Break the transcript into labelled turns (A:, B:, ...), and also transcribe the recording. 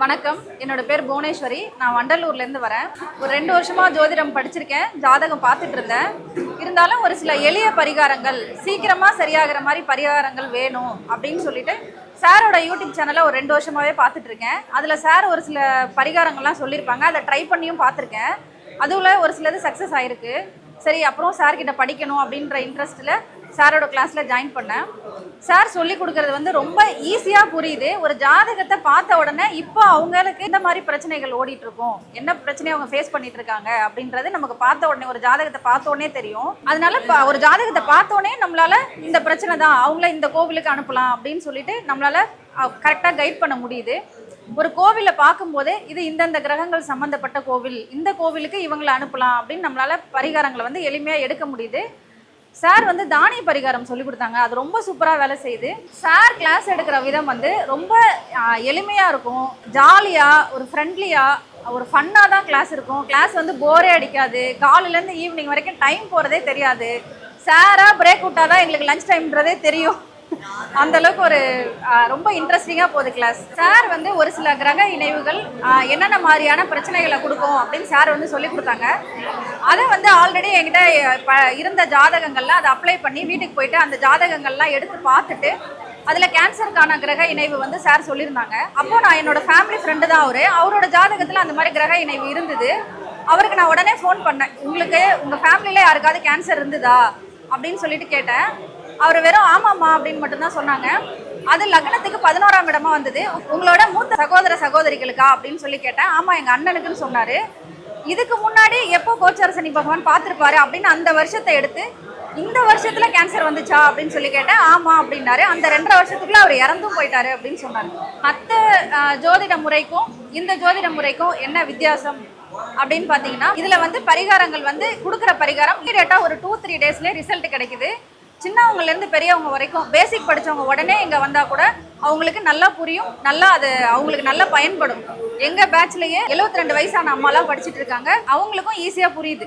A: வணக்கம். என்னோட பேர் புவனேஸ்வரி. நான் வண்டலூர்லேருந்து வரேன். ஒரு ரெண்டு வருஷமாக ஜோதிடம் படிச்சிருக்கேன். ஜாதகம் பார்த்துட்டு இருந்தேன். இருந்தாலும் ஒரு சில எளிய பரிகாரங்கள் சீக்கிரமாக சரியாகிற மாதிரி பரிகாரங்கள் வேணும் அப்படின்னு சொல்லிட்டு சாரோட யூடியூப் சேனலை ஒரு ரெண்டு வருஷமாகவே பார்த்துட்டு இருக்கேன். அதில் சார் ஒரு சில பரிகாரங்கள்லாம் சொல்லியிருப்பாங்க. அதை ட்ரை பண்ணியும் பார்த்துருக்கேன். அதுவில் ஒரு சிலது சக்ஸஸ் ஆகிருக்கு சரி அப்புறம் சார்கிட்ட படிக்கணும் அப்படின்ற இன்ட்ரெஸ்ட்டில் சாரோட கிளாஸில் ஜாயின் பண்ணேன். சார் சொல்லி கொடுக்கறது வந்து ரொம்ப ஈஸியாக புரியுது. ஒரு ஜாதகத்தை பார்த்த உடனே இப்போ அவங்களுக்கு இந்த மாதிரி பிரச்சனைகள் ஓடிட்டு இருக்கும் என்ன பிரச்சனையை அவங்க ஃபேஸ் பண்ணிட்டு இருக்காங்க அப்படின்றது நமக்கு பார்த்த உடனே ஒரு ஜாதகத்தை பார்த்த உடனே தெரியும். அதனால இப்போ ஒரு ஜாதகத்தை பார்த்த உடனே நம்மளால இந்த பிரச்சனை தான் அவங்கள இந்த கோவிலுக்கு அனுப்பலாம் அப்படின்னு சொல்லிட்டு நம்மளால கரெக்டாக கைட் பண்ண முடியுது. ஒரு கோவிலை பார்க்கும்போதே இது இந்தந்த கிரகங்கள் சம்மந்தப்பட்ட கோவில் இந்த கோவிலுக்கு இவங்களை அனுப்பலாம் அப்படின்னு நம்மளால பரிகாரங்களை வந்து எளிமையாக எடுக்க முடியுது. சார் வந்து தானிய பரிகாரம் சொல்லி கொடுத்தாங்க. அது ரொம்ப சூப்பராக வேலை செய்யுது. சார் கிளாஸ் எடுக்கிற விதம் வந்து ரொம்ப எளிமையாக இருக்கும். ஜாலியாக ஒரு ஃப்ரெண்ட்லியாக ஒரு ஃபன்னாக தான் கிளாஸ் இருக்கும். கிளாஸ் வந்து போரே அடிக்காது. காலையிலேருந்து ஈவினிங் வரைக்கும் டைம் போகிறதே தெரியாது. சாராக பிரேக் விட்டால் தான் எங்களுக்கு லஞ்ச் டைம்ன்றதே தெரியும். அந்த அளவுக்கு ஒரு ரொம்ப இன்ட்ரெஸ்டிங்காக போகுது கிளாஸ் சார் வந்து ஒரு சில கிரக இணைவுகள் என்னென்ன மாதிரியான பிரச்சனைகளை கொடுக்கும் அப்படின்னு சார் வந்து சொல்லி கொடுத்தாங்க. அதை வந்து ஆல்ரெடி என்கிட்ட ப இருந்த ஜாதகங்கள்லாம் அதை அப்ளை பண்ணி வீட்டுக்கு போயிட்டு அந்த ஜாதகங்கள்லாம் எடுத்து பார்த்துட்டு அதில் கேன்சருக்கான கிரக இணைவு வந்து சார் சொல்லியிருந்தாங்க. அப்போது நான் என்னோட ஃபேமிலி ஃப்ரெண்டு தான் அவரு. அவரோட ஜாதகத்தில் அந்த மாதிரி கிரக இணைவு இருந்தது. அவருக்கு நான் உடனே ஃபோன் பண்ணேன். உங்களுக்கு உங்கள் ஃபேமிலியில் யாருக்காவது கேன்சர் இருந்ததா? அப்படின்னு சொல்லிட்டு கேட்டேன். அவர் வெறும் ஆமாம்மா அப்படின்னு மட்டும்தான் சொன்னாங்க. அது லக்னத்துக்கு பதினோராம் இடமா வந்தது. உங்களோட மூத்த சகோதர சகோதரிகளுக்கா அப்படின்னு சொல்லி கேட்டேன். ஆமாம் எங்கள் அண்ணனுக்குன்னு சொன்னார். இதுக்கு முன்னாடி எப்போ கோச்சார சனி பகவான் பார்த்துருப்பாரு அப்படின்னு அந்த வருஷத்தை எடுத்து இந்த வருஷத்துல கேன்சர் வந்துச்சா அப்படின்னு சொல்லி கேட்டேன். ஆமா அப்படின்னாரு. அந்த ரெண்டரை வருஷத்துக்குள்ள அவர் இறந்தும் போயிட்டாரு அப்படின்னு சொன்னாரு. மற்ற ஜோதிட முறைக்கும் இந்த ஜோதிட முறைக்கும் என்ன வித்தியாசம் அப்படின்னு பார்த்தீங்கன்னா இதுல வந்து பரிகாரங்கள் வந்து கொடுக்குற பரிகாரம் இமீடியட்டா ஒரு டூ த்ரீ டேஸ்லேயே ரிசல்ட் கிடைக்குது. சின்னவங்கல இருந்து பெரியவங்க வரைக்கும் பேசிக் படிச்சவங்க உடனே இங்க வந்தா கூட அவங்களுக்கு நல்லா புரியும் நல்லா அது அவங்களுக்கு நல்லா பயன்படும். எங்க பேட்ச்லயே 72 ரெண்டு வயசான அம்மாலாம் படிச்சுட்டு இருக்காங்க. அவங்களுக்கும் ஈஸியா புரியுது.